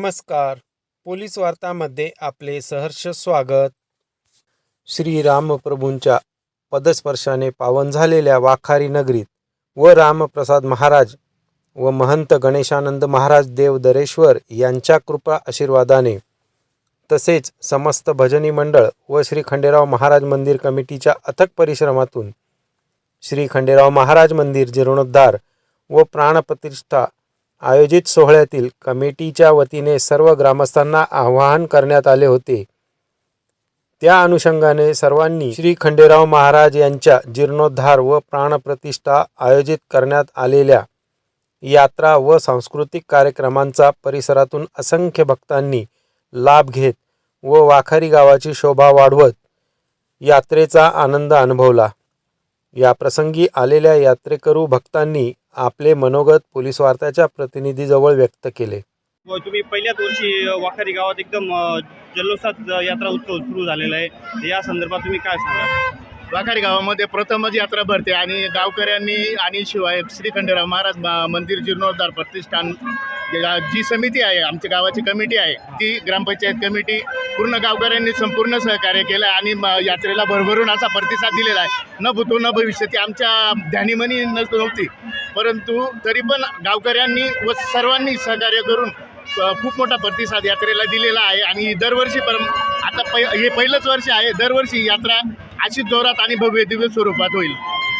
नमस्कार. पोलीस वार्तामध्ये आपले सहर्ष स्वागत. श्री रामप्रभूंच्या पदस्पर्शाने पावन झालेल्या वाखारी नगरीत व रामप्रसाद महाराज व महंत गणेशानंद महाराज देव दरेश्वर यांच्या कृपा आशीर्वादाने तसेच समस्त भजनी मंडळ व श्री खंडेराव महाराज मंदिर कमिटीच्या अथक परिश्रमातून श्री खंडेराव महाराज मंदिर जीर्णोद्धार व प्राणप्रतिष्ठा आयोजित सोहळ्यातील कमिटीच्या वतीने सर्व ग्रामस्थांना आवाहन करण्यात आले होते. त्या अनुषंगाने सर्वांनी श्री खंडेराव महाराज यांच्या जीर्णोद्धार व प्राणप्रतिष्ठा आयोजित करण्यात आलेल्या यात्रा व सांस्कृतिक कार्यक्रमांचा परिसरातून असंख्य भक्तांनी लाभ घेत व वाखारी गावाची शोभा वाढवत यात्रेचा आनंद अनुभवला. या प्रसंगी आलेल्या यात्रेकरू भक्तांनी आपले मनोगत पोलीस वार्ताच्या प्रतिनिधीजवळ व्यक्त केले. व तुम्ही पहिल्याच वर्षी वाखारी गावात एकदम जल्लोषात यात्रा उत्सव सुरू झालेला आहे. या संदर्भात तुम्ही काय सांगा वाखारी गावामध्ये प्रथमच यात्रा भरते आणि गावकऱ्यांनी आणि शिवाय श्री खंडेराव महाराज मा- मंदिर जीर्णोद्धार प्रतिष्ठान जी समिती आहे आमच्या गावाची कमिटी आहे ती ग्रामपंचायत कमिटी पूर्ण गावकऱ्यांनी संपूर्ण सहकार्य केलं आहे आणि म- यात्रेला भरभरून असा प्रतिसाद दिलेला आहे. न भूतो न भविष्य ती आमच्या ध्यानीमनी नव्हती. परंतु तरी पण गावकऱ्यांनी व सर्वांनी सहकार्य करून खूप मोठा प्रतिसाद यात्रेला दिलेला आहे. आणि दरवर्षी पर आता पै हे पहिलंच वर्ष आहे. दरवर्षी यात्रा अशी जोरात आणि भव्य दिव्य स्वरूपात होईल.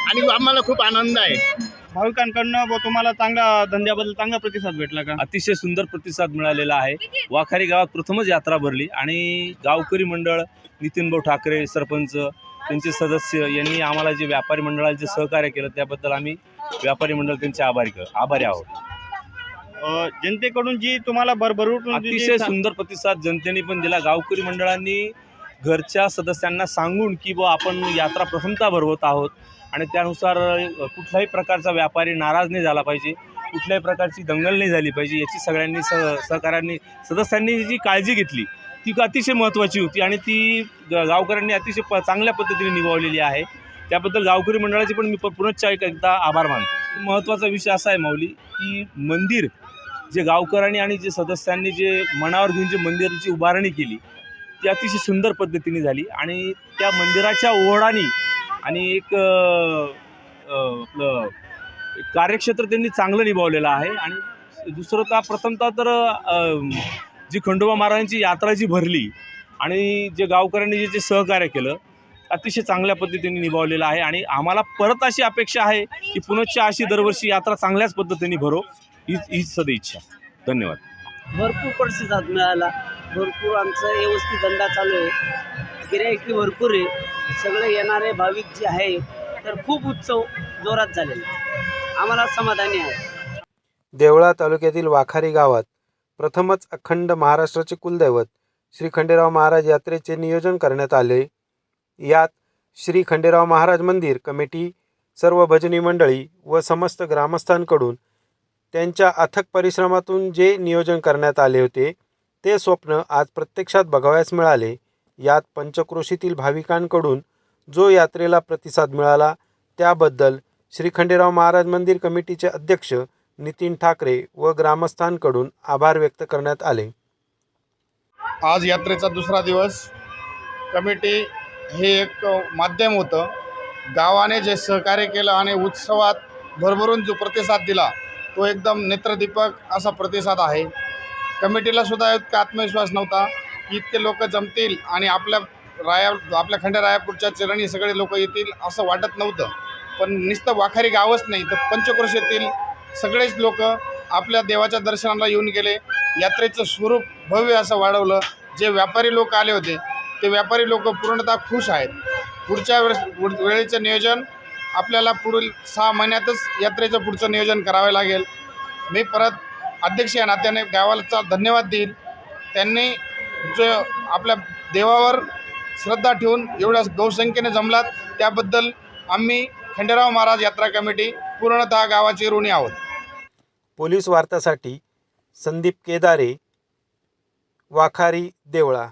आणि आम्हाला खूप आनंद आहे. भाविकांकडनं व तुम्हाला चांगला धंद्याबद्दल चांगला प्रतिसाद भेटला का? अतिशय सुंदर प्रतिसाद मिळालेला आहे. वाखारी गावात प्रथमच यात्रा भरली. आणि गावकरी मंडळ नितीनभाऊ ठाकरे सरपंच त्यांचे सदस्य यांनी आम्हाला जे व्यापारी मंडळाला जे सहकार्य केलं त्याबद्दल आम्ही व्यापारी मंडळ त्यांचे आभारी आभारी आहोत. अ, जनतेकडून जी तुम्हाला भरभरून जी- अतिशय सुंदर प्रतिसाद जनतेने पण दिला. गावकरी मंडळांनी घरच्या सदस्यांना सांगून की बुवा आपण यात्रा प्रथमतः भरवत आहोत आणि त्यानुसार अ, कुठल्याही प्रकारचा व्यापारी नाराज नाही झाला पाहिजे कुठल्याही प्रकारची दंगल नाही झाली पाहिजे. याची सगळ्यांनी सह सहकार्यांनी सदस्यांनी जी काळजी घेतली ती अतिशय महत्त्वाची होती आणि ती गावकऱ्यांनी अतिशय प चांगल्या पद्धतीने निभावलेली आहे. त्याबद्दल गावकरी मंडळाचे पण मी प- पुनश्च एक एकदा आभार मानतो. महत्त्वाचा विषय असा आहे माऊली की मंदिर जे गावकऱ्यांनी आणि जे सदस्यांनी जे मनावर घेऊन जे मंदिराची उभारणी केली ती अतिशय सुंदर पद्धतीने झाली आणि त्या मंदिराच्या ओढाने आणि एक आपलं कार्यक्षेत्र त्यांनी चांगलं निभावलेलं आहे. आणि दुसरं तर प्रथमतः तर जी खंडोबा महाराजांची यात्रा जी भरली आणि जे गावकऱ्यांनी जे जे सहकार्य केलं अतिशय चांगल्या पद्धतीने निभावलेलं आहे आणि आम्हाला परत अशी अपेक्षा आहे की पुनश्च अशी दरवर्षी यात्रा चांगल्याच पद्धतीने भरो हीच हीच सदिच्छा धन्यवाद. भरपूर प्रतिसाद मिळाला. भरपूर आमचं व्यवस्थित धंदा चालू आहे. गिरायकी भरपूर आहे. सगळे येणारे भाविक जे आहे तर खूप उत्सव जोरात झालेला आहे. आम्हाला समाधानी आहे. देवळा तालुक्यातील वाखारी गावात प्रथमच अखंड महाराष्ट्राचे कुलदैवत श्री खंडेराव महाराज यात्रेचे नियोजन करण्यात आले. यात श्री खंडेराव महाराज मंदिर कमिटी सर्व भजनी मंडळी व समस्त ग्रामस्थांकडून त्यांच्या अथक परिश्रमातून जे नियोजन करण्यात आले होते ते स्वप्न आज प्रत्यक्षात बघावयास मिळाले. यात पंचक्रोशीतील भाविकांकडून जो यात्रेला प्रतिसाद मिळाला त्याबद्दल श्री खंडेराव महाराज मंदिर कमिटीचे अध्यक्ष नितीन ठाकरे व ग्रामस्थांकडून आभार व्यक्त करण्यात आले. आज यात्रेचा दुसरा दिवस. कमिटी हे एक माध्यम होतं. गावाने जे सहकार्य केलं आणि उत्सवात भरभरून जो प्रतिसाद दिला तो एकदम नेत्रदीपक असा प्रतिसाद आहे. कमिटीला सुद्धा इतका आत्मविश्वास नव्हता की इतके लोक जमतील आणि आपल्या राया आपल्या खंडरायापूरच्या चरणी सगळे लोक येतील असं वाटत नव्हतं. पण नुसतं वाखारी गावच नाही तर पंचक्रोशीतील सगळेच लोक आपल्या देवाच्या दर्शनाला येऊन गेले. यात्रेचं स्वरूप भव्य असं वाढवलं. जे व्यापारी लोक आले होते ते व्यापारी लोक पूर्णतः खुश आहेत. पुढच्या वेळेस वेळेचं नियोजन आपल्याला पुढील सहा महिन्यातच यात्रेचं पुढचं नियोजन करावे लागेल. मी परत अध्यक्ष या नात्याने गावाचा धन्यवाद देईल त्यांनी जो आपल्या देवावर श्रद्धा ठेवून एवढ्या बहुसंख्येने जमलात त्याबद्दल आम्ही खंडेराव महाराज यात्रा कमिटी पूर्णतः गावाची ऋणी आहोत. पोलीस वार्तासाठी संदीप केदारे वाखारी देवळा.